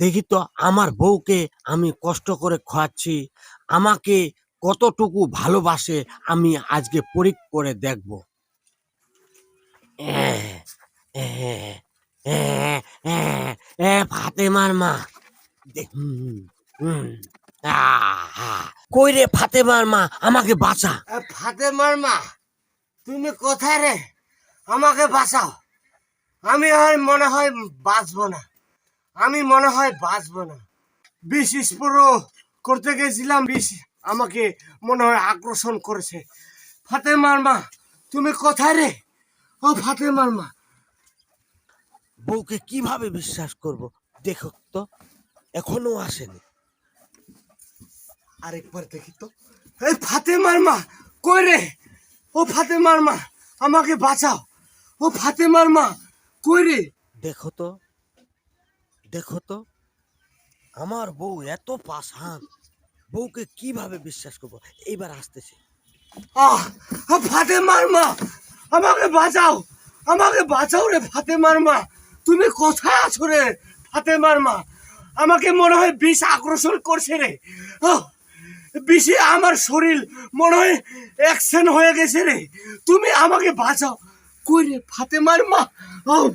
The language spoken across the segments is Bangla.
দেখি তো আমার বউকে আমি কষ্ট করে খাওয়াচ্ছি আমাকে কতটুকু ভালোবাসে আমি আজকে পরীক্ষা করে দেখব। ফাতেমার মা। কই রে ফাতেমার মা? আমাকে বাঁচা। ফাতেমার মা, তুমি কোথায় রে? আমাকে বাঁচাও। আমি আর মনে হয় বাঁচবো না। আমি মনে হয় বাঁচবো না। বিষ স্পুরো করতে গেছিলাম বিষ আমাকে মনে হয় আকর্ষণ করেছে। ফাতেমার মা তুমি কোথায় রে? ও ফাতেমার মা। বউকে কীভাবে বিশ্বাস করব? দেখো তো এখনও আসেনি। আরেকবার দেখি তো। এই ফাতেমার মা কই রে? ও ফাতেমার মা আমাকে বাঁচাও। ও ফাতেমার মা কই রে? দেখো তো দেখো তো আমার বউ এত পাষাণ। বউকে কীভাবে বিশ্বাস করব? এইবার আসতেছে। আহ আহ, ফাতেমার মা আমাকে বাঁচাও। আমাকে বাঁচাও রে ফাতেমার মা। তুমি কোথায় আছো রে ফাতেমার মা? আমাকে মনে হয় বিষ আকর্ষণ করছে রে। বিষে আমার শরীর মনে হয় অ্যাকশন হয়ে গেছে রে। তুমি আমাকে বাঁচাও। কই রে ফাতেমার মা? আহ,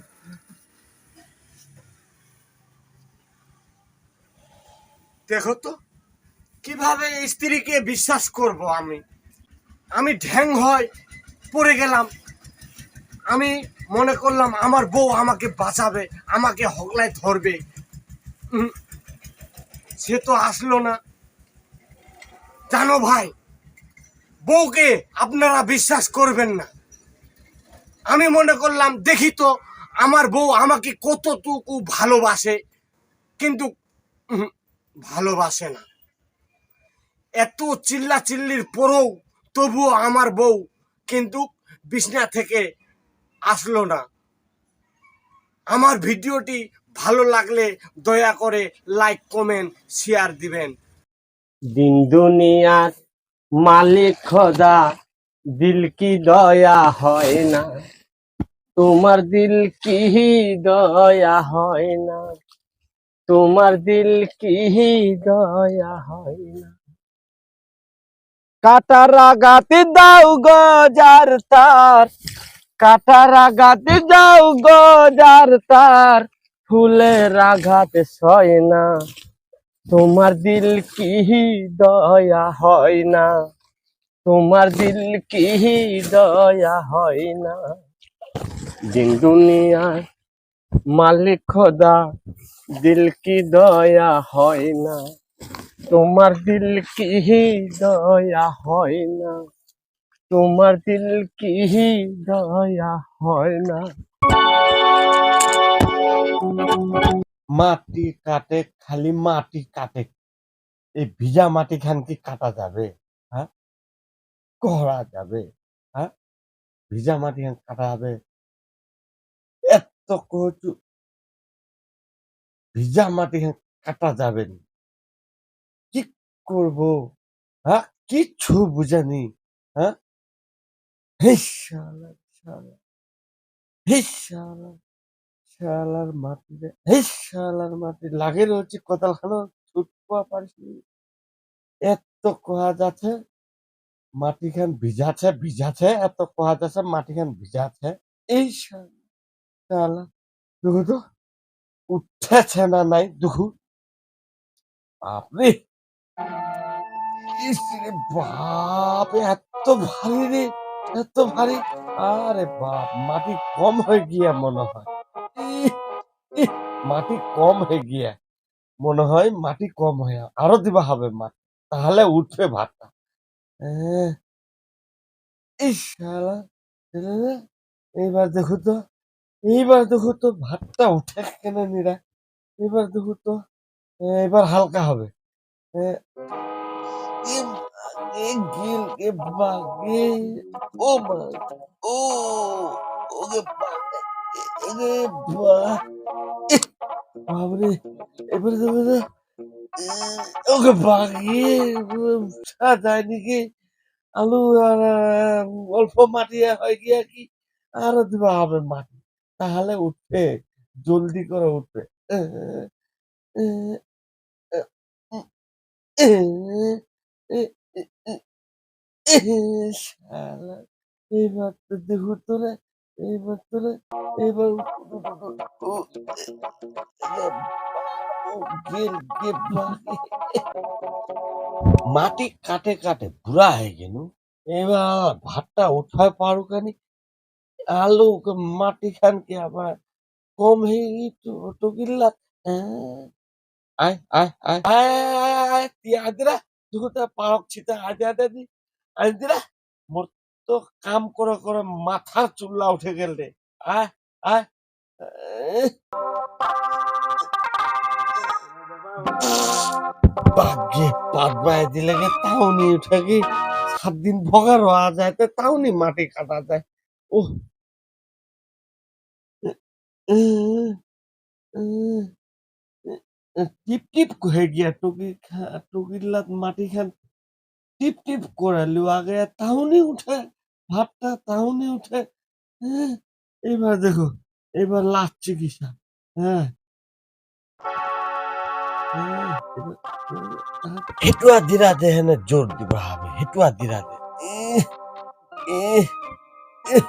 দেখো তো, কীভাবে স্ত্রীকে বিশ্বাস করব আমি? আমি ঢ্যাং হয় পড়ে গেলাম। আমি মনে করলাম আমার বউ আমাকে বাঁচাবে, আমাকে হগলায় ধরবে। সে তো আসলো না। জানো ভাই, বউকে আপনারা বিশ্বাস করবেন না। আমি মনে করলাম, দেখি তো, আমার বউ আমাকে কতটুকু ভালোবাসে। কিন্তু ভালোবাসে না। এত চিল্লা চিল্লির পরেও তবুও আমার বউ কিন্তু বিছনা থেকে আসলো না। আমার ভিডিওটি ভালো লাগলে দয়া করে লাইক কমেন্ট শেয়ার দিবেন। দিন দুনিয়ার মালিক খোদা, দিল কি দয়া হয় না? তোমার দিল কি দয়া হয় না? তোমার দিল কি দয়া হয় না? কাটার আগাতে দাও গজার তার কাটার আগাতে দাও গজার তার, ফুলের আঘাতে সয় না। তোমার দিল কি দয়া হয় না? তোমার দিল কি দয়া হয় না? দিন দুনিয়ার মালিক খোদা, দিল কি দয়া হয় না? তোমার দিল কি দয়া হয় না? তোমার দিল কি দয়া হয় না? মাটি কাটে, খালি মাটি কাটে। এই ভিজা মাটি খান কি কাটা যাবে? হ্যাঁ? করা যাবে। হ্যাঁ? ভিজা মাটি কাটা যাবে। এত কচু ভিজা মাটি কাটা যাবে কি করব? হ্যাঁ কিচ্ছু বুঝানি। হ্যাঁ? শালার মাটি হে শালার মাটি লাগে রয়েছে কোদাল খানো ছুটপা পারিস। এত কোয়া যাচ্ছে মাটি খান ভিজাছে ভিজাছে এত কোয়া যাচ্ছে মাটি খান ভিজাছে এই শালা। শালা দেখো তো উঠেছে না নাই দুঃখু রে বাপ এত ভারী রে, এত ভারী। আরে বাপ, মাটি কম হয়ে গিয়া মনে হয়। মাটি কম হয়ে গিয়া। মনে হয় মাটি কম হয়ে, আরও দিবা হবে মাটি তাহলে উঠবে ভাতটা। এইবার দেখো তো। এইবার দেখো তো ভাতটা উঠে কেন নিরা? এবার দেখো তো এবার হালকা হবে। বাবরে আলু আর অল্প মাটি হয় গিয়া কি? আরও দিবা হবে মাটি তাহলে উঠবে জলদি করে উঠবে এবার তো দেখো তোরে এবার তোরে এবার মাটি কাটে কাটে বুড়া হয়ে গেল এবার ভাতটা উঠায় পারুকানি আলু মাটি খানকে আবার কম হয়ে। মোর তো কাম করে করে মাথার চুল্লা উঠে গেল রে। আয় আয়। দিলে গে তাউনি উঠে গি সাত দিন ভগা রোয়া যায় তো তাউনি মাটি কাটা যায়। ও টিপ টিপ হয়ে গিয়া টুকি খা- টুকির লাত মাটি খান টিপ টিপ করে লিও আগে তাউনি উঠে ভাতটা তাউনি উঠে হ্যাঁ, এবার দেখো এবার লাস্ট চিকিৎসা হ্যাঁ? হ্যাঁ, এবার- হেটুয়া দিরা দে হেনে জোর দিবা হবে হেটুয়া দিরা দে। ইহ, ইহ, ইহ।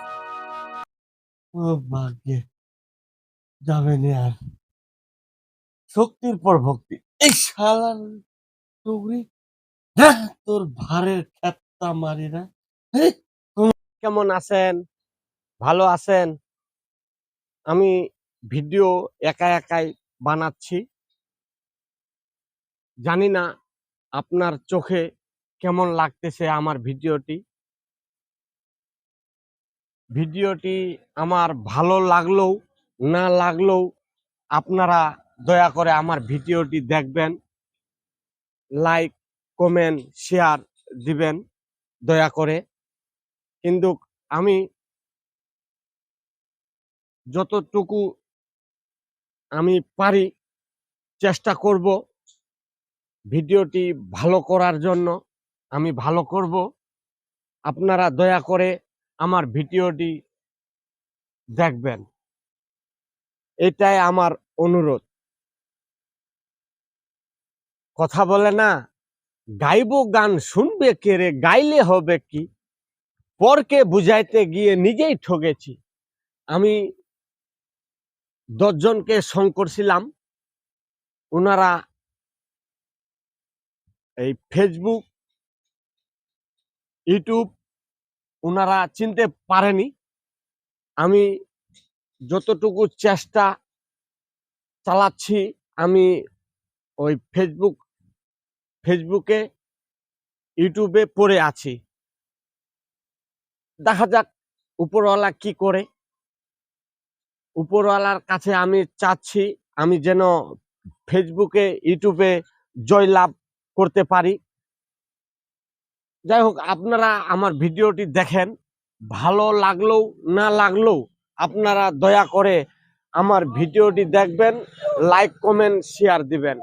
ও ভাগ্যে যাবে আর। শক্তির পর ভক্তি। এই শালার টুকরি। হ্যাঁ তোর ভারের খেত্তা মারি না। কেমন আছেন? ভালো আছেন? আমি ভিডিও একা একাই বানাচ্ছি। জানি না আপনার চোখে কেমন লাগতেছে আমার ভিডিওটি। ভিডিওটি আমার ভালো লাগলেও না লাগলেও আপনারা দয়া করে আমার ভিডিওটি দেখবেন লাইক কমেন্ট শেয়ার দিবেন দয়া করে। কিন্তু আমি যতটুকু আমি পারি চেষ্টা করব ভিডিওটি ভালো করার জন্য, আমি ভালো করব। আপনারা দয়া করে আমার ভিডিওটি দেখবেন। এটাই আমার অনুরোধ। কথা বলে না, গাইবো গান শুনবে কে রে, গাইলে হবে কি? পরকে বুঝাইতে গিয়ে নিজেই ঠকেছি আমি দশজনকে সং করছিলাম ওনারা এই ফেসবুক ইউটিউব ওনারা চিনতে পারেনি। আমি যতটুকু চেষ্টা চালাচ্ছি, আমি ওই ফেসবুক ফেসবুকে ইউটিউবে পড়ে আছি। দেখা যাক উপরওয়ালা কি করে। উপরওয়ালার কাছে আমি চাচ্ছি, আমি যেন ফেসবুকে ইউটিউবে জয়লাভ করতে পারি। যাই হোক, আপনারা আমার ভিডিওটি দেখেন। ভালো লাগলেও না লাগলেও আপনারা দয়া করে আমার ভিডিওটি দেখবেন লাইক কমেন্ট শেয়ার দিবেন।